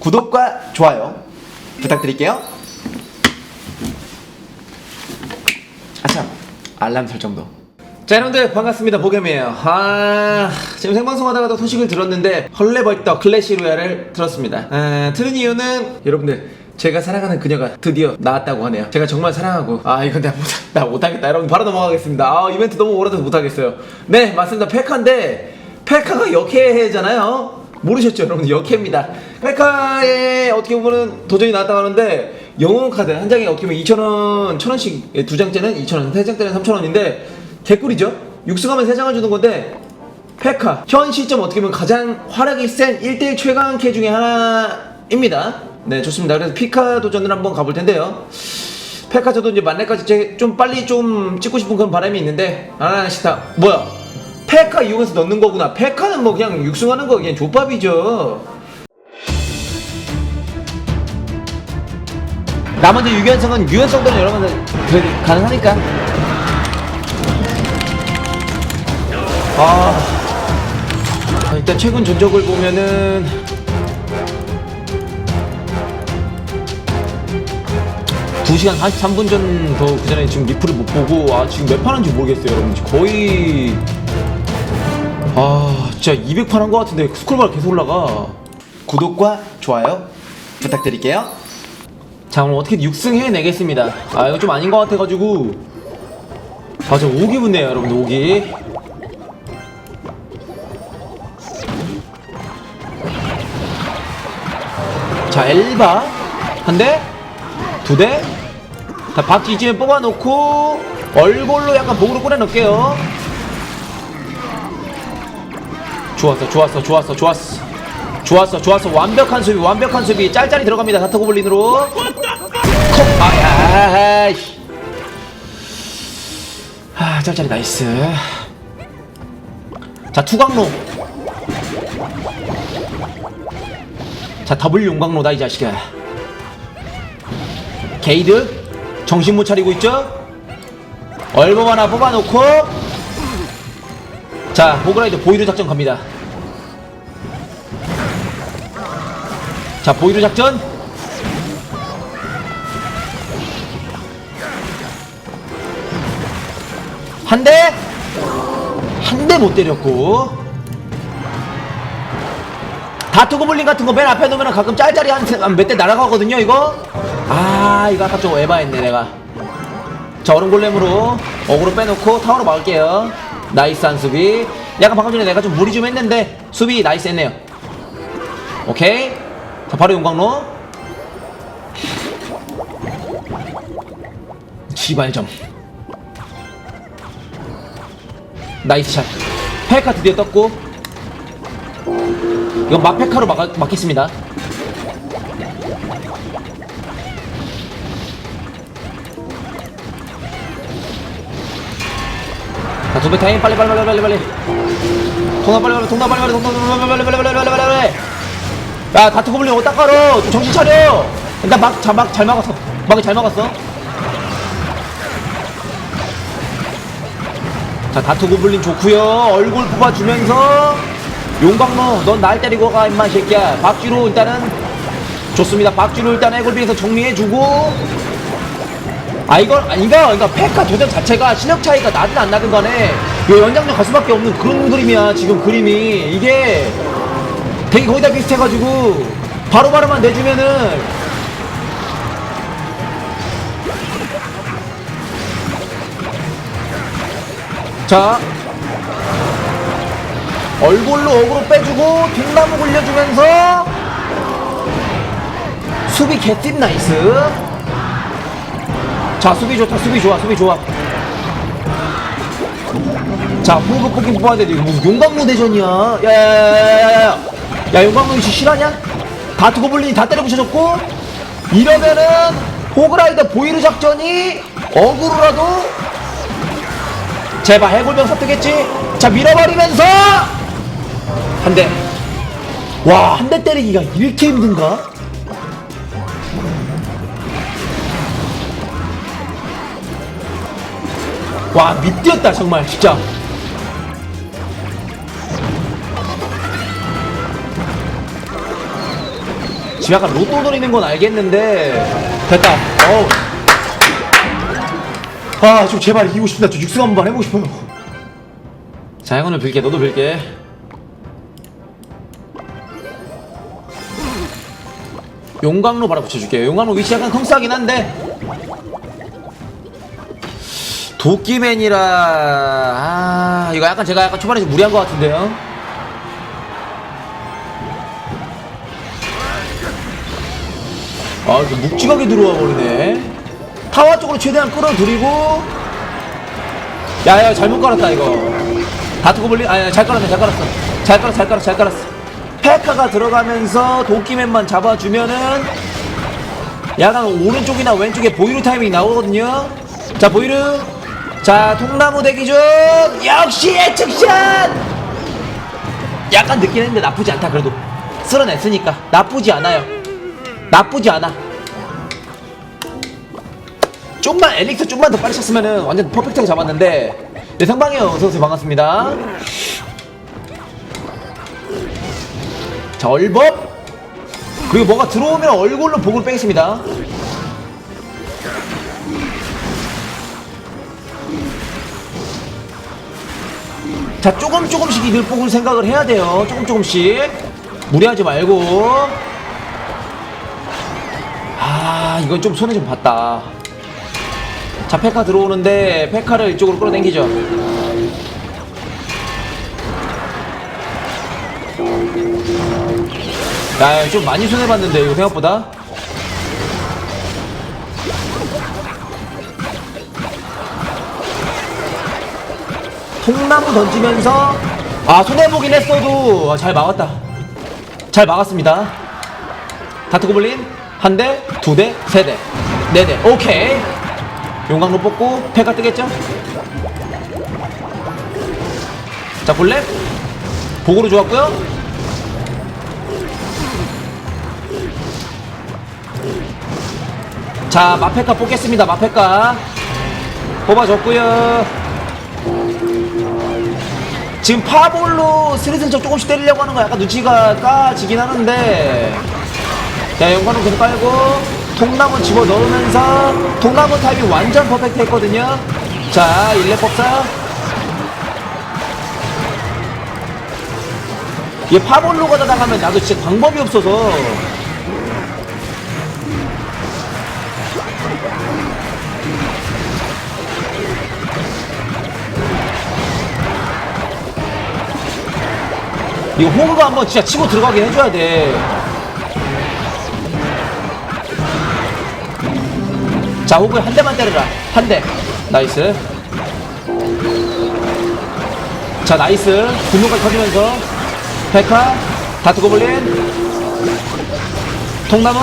구독과 좋아요 부탁드릴게요. 아참 알람 설정도. 자 여러분들 반갑습니다 보겸이에요. 아 지금 생방송 하다가도 소식을 들었는데 헐레벌떡 클래시 로얄을 들었습니다. 아, 들은 이유는 여러분들 제가 사랑하는 그녀가 드디어 나왔다고 하네요. 제가 정말 사랑하고 아 이건 내가 못, 나 못하겠다 여러분 바로 넘어가겠습니다. 아 이벤트 너무 오래돼서 못하겠어요. 네 맞습니다 페카인데 페카가 역해잖아요. 모르셨죠 여러분 역해입니다. 페카에 어떻게 보면은 도전이 나왔다고 하는데 영웅 카드 한 장에 어떻게 보면 2,000원, 1,000원씩 두 장째는 2,000원, 세 장째는 3,000원인데 개꿀이죠? 육수가면 세 장을 주는 건데 페카 현 시점 어떻게 보면 가장 활약이 센 1대1 최강 캐 중에 하나입니다. 네 좋습니다. 그래서 피카 도전을 한번 가볼 텐데요. 페카 저도 이제 만렙까지 제- 좀 빨리 좀 찍고 싶은 그런 바람이 있는데 아나시타 뭐야 페카 이용해서 넣는 거구나. 페카는 뭐 그냥 육승하는 거 그냥 족밥이죠. 나머지 유연성은 유연성들은 여러분들 그래도 가능하니까. 아, 아, 일단 최근 전적을 보면은 두시간 43분 전더 그 전에 지금 리플을 못 보고 아 지금 몇 판 한지 모르겠어요 여러분. 거의 아 진짜 200판 한 것 같은데 스크롤바가 계속 올라가. 구독과 좋아요 부탁드릴게요 자 오늘 어떻게 6승 해내겠습니다 아 이거 좀 아닌 것 같아가지고 아저 5기 붙네요 여러분들 5기 자 엘바 한 대, 두 대. 자 바퀴 이쯤에 뽑아놓고 얼굴로 약간 목으로 꺼내놓을게요. 좋았어, 좋았어, 좋았어, 좋았어. 좋았어, 좋았어. 완벽한 수비, 완벽한 수비. 짤짤이 들어갑니다. 다타고블린으로. 컵, 아, 짤짤이 나이스. 자, 투광로. 자, 더블 용광로다, 이 자식아. 게이드. 정신 못 차리고 있죠? 얼범 하나 뽑아놓고. 자, 호그라이드 보이드 작전 갑니다. 자, 보이드 작전. 한 대. 한 대 못 때렸고. 다트 고블린 같은 거 맨 앞에 놓으면 가끔 짤짤이 한 몇 대 날아가거든요, 이거. 아, 이거 아까 좀 에바했네, 내가. 자, 얼음 골렘으로 어그로 빼놓고 타워로 막을게요. 나이스한 수비. 약간 방금 전에 내가 좀 무리 좀 했는데 수비 나이스 했네요. 오케이. 자, 바로 용광로. 지발점. 나이스 샷. 페카 드디어 떴고. 이건 마페카로 막, 막겠습니다. 자, 두배 타임 빨리 빨리 빨리 빨리 빨리. 통나 빨리 빨리 통나 빨리 빨리 통나 빨리 빨리 빨리 빨리 빨리 빨리 빨리. 야, 다트 고블린 어디다 깔어? 좀 정신 차려. 일단 막, 자, 막, 잘 막았어. 막이 잘 막았어. 자, 다트 고블린 좋구요. 얼굴 뽑아주면서 용광로, 넌 날 때리고 가, 임마, 이 새끼야. 박쥐로 일단은 좋습니다. 박쥐로 일단 해골비에서 정리해주고. 아, 이걸, 아, 이거, 그러니까 페카 도전 자체가 실력 차이가 나든 안 나든 간에 이 연장전 갈 수밖에 없는 그런 그림이야, 지금 그림이. 이게 되게 거의 다 비슷해가지고 바로바로만 내주면은 자. 얼굴로 어그로 빼주고 뒷나무 굴려주면서 수비 개팁 나이스. 자 수비 좋다 수비 좋아 수비 좋아. 자 호흡 뽑긴 뽑아야 돼 이거 뭐 용광로 대전이야. 야야야야야야 야. 용광로 이씨 실화냐? 다트 고블린이 다 때려 부셔졌고 이러면은 호그라이더 보이르 작전이 어그로라도 제발 해골병 섭득했지? 자 밀어버리면서! 한 대 와 한 대 때리기가 이렇게 힘든가? 와 미뛰었다 정말 진짜. 지금 약간 로또 노리는 건 알겠는데 됐다. 어우 아, 좀 제발 이기고 싶다. 저 육승 한번 해보고 싶어요. 자, 행운을 빌게. 너도 빌게. 용광로 바로 붙여줄게요. 용광로 위치 약간 컹싸긴 한데 도끼맨이라 아 이거 약간 제가 약간 초반에 좀 무리한 것 같은데요. 아 이거 묵직하게 들어와 버리네. 타워 쪽으로 최대한 끌어들이고. 야야 잘못 깔았다 이거. 다투고 볼리 아니 잘 깔았네 잘 깔았어. 잘 깔았어 잘 깔았어 잘 깔았어. 페카가 들어가면서 도끼맨만 잡아주면은 약간 오른쪽이나 왼쪽에 보이루 타이밍이 나오거든요. 자 보이루. 자 통나무 대기 중. 역시 예측샷! 약간 늦긴 했는데 나쁘지 않다 그래도. 쓸어냈으니까. 나쁘지 않아요. 나쁘지 않아 좀만 엘릭스 좀만 더 빨리 쳤으면은 완전 퍼펙트하게 잡았는데. 네 상방이요 어서오세요. 반갑습니다. 자 얼법? 그리고 뭐가 들어오면 얼굴로 복을 빼겠습니다. 자 조금 조금씩 이들 복을 생각을 해야 돼요. 조금 조금씩. 무리하지 말고. 아 이건 좀 손에 좀 봤다 자 페카 들어오는데 페카를 이쪽으로 끌어당기죠. 야좀 많이 손해봤는데 이거 생각보다. 통나무 던지면서 아 손해보긴 했어도 아, 잘 막았다. 잘 막았습니다. 다트고블린 한 대, 두 대, 세 대, 네 대. 오케이. 용광로 뽑고 패가 뜨겠죠? 자 볼래? 보고로 좋았고요. 자 마페카 뽑겠습니다. 마페카 뽑아줬고요. 지금 파볼로 슬슬 조금씩 때리려고 하는 거 약간 눈치가 까지긴 하는데 자 영광로 계속 깔고 통나무 집어 넣으면서 통나무 타입이 완전 퍼펙트 했거든요. 자 일레 법사. 얘 파볼로가 나가면 나도 진짜 방법이 없어서. 이거 호그가 한번 진짜 치고 들어가게 해줘야 돼. 자, 호그 한 대만 때려라. 한 대. 나이스. 자, 나이스. 분노까지 터지면서. 페카. 다트 고블린. 통나무.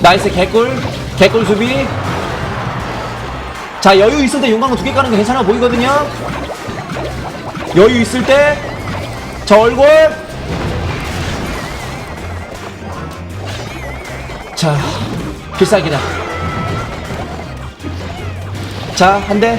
나이스. 개꿀. 개꿀 수비. 자, 여유 있을 때 용광로 두 개 까는 게 괜찮아 보이거든요. 여유 있을 때 저 얼굴 자 필살기다 자 한 대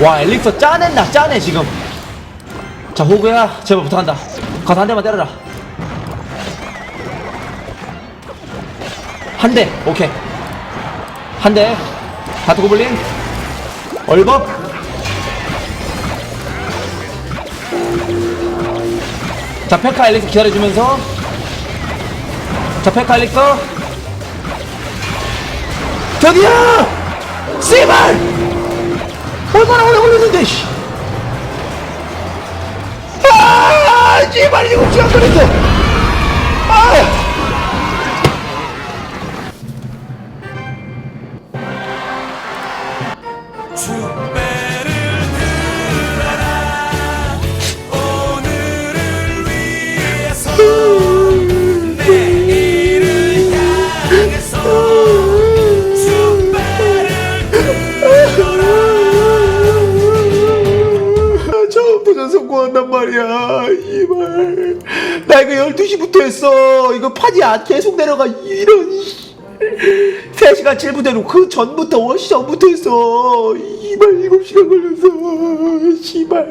와 엘릭서 짜낸다 짜내 지금 자 호구야 제발 부탁한다 가서 한 대만 때려라 한 대, 오케이. 한 대. 다트 고블린. 얼법. 자, 페카 엘릭스 기다려주면서. 자, 페카 엘릭스. 드디어! 씨발! 얼마나 오래 걸렸는데, 씨. 아! 씨발, 이거 걸렸어! 아! 처음부터 성공한단 말이야 이발 나 이거 12시부터 했어. 이거 판이 안 계속 내려가 이런 이- 3시간 7분 대로 그 전부터 원시 전부터 했어. 이발 7시간 걸렸어 씨발.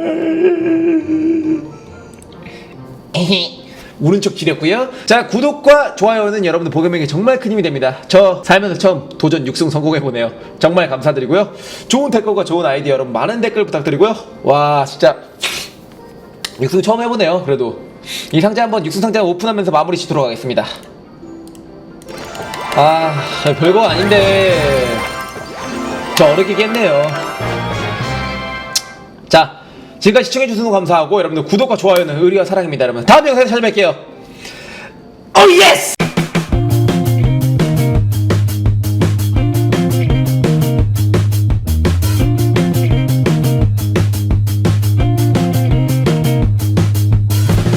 우는 척 지렸고요. 자 구독과 좋아요는 여러분들 보겸에게 정말 큰 힘이 됩니다. 저 살면서 처음 도전 6승 성공해보네요. 정말 감사드리고요. 좋은 댓글과 좋은 아이디어 여러분 많은 댓글 부탁드리고요. 와 진짜 6승 처음 해보네요 그래도. 이 상자 한번 6승 상자 오픈하면서 마무리 짓도록 하겠습니다 아 별거 아닌데. 저 어렵게 했네요. 자 지금까지 시청해주셔서 감사하고 여러분들 구독과 좋아요는 의리와 사랑입니다 여러분. 다음 영상에서 찾아뵐게요. 오 예스